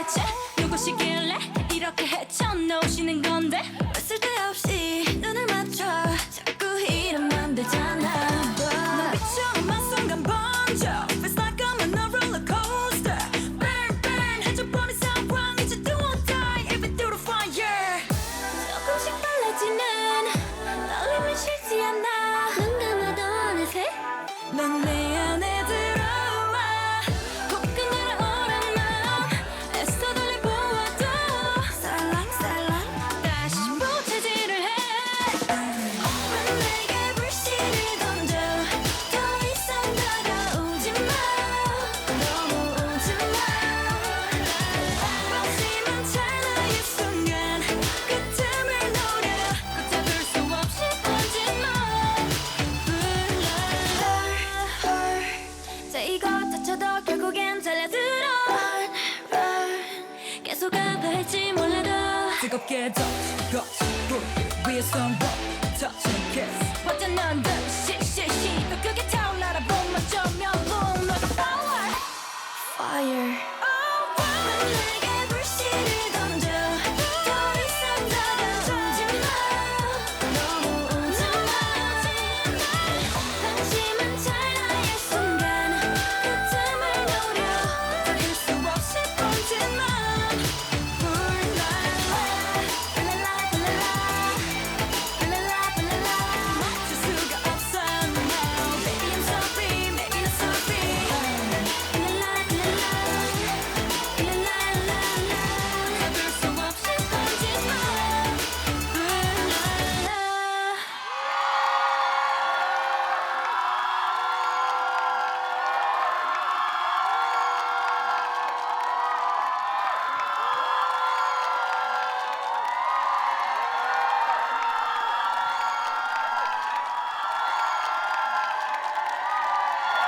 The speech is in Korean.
대체? 누구시길래 이렇게 헤쳐놓으시는 거 이거 다쳐도 결국엔 잘려들어. Run, 계속 아파할지 몰라도. 뜨겁게 덮치고 불 위에 손목 touch and kiss 버튼 넌들 shit 크게 타올라라. 봄 맞춰면 boom 너가 power fire. Oh,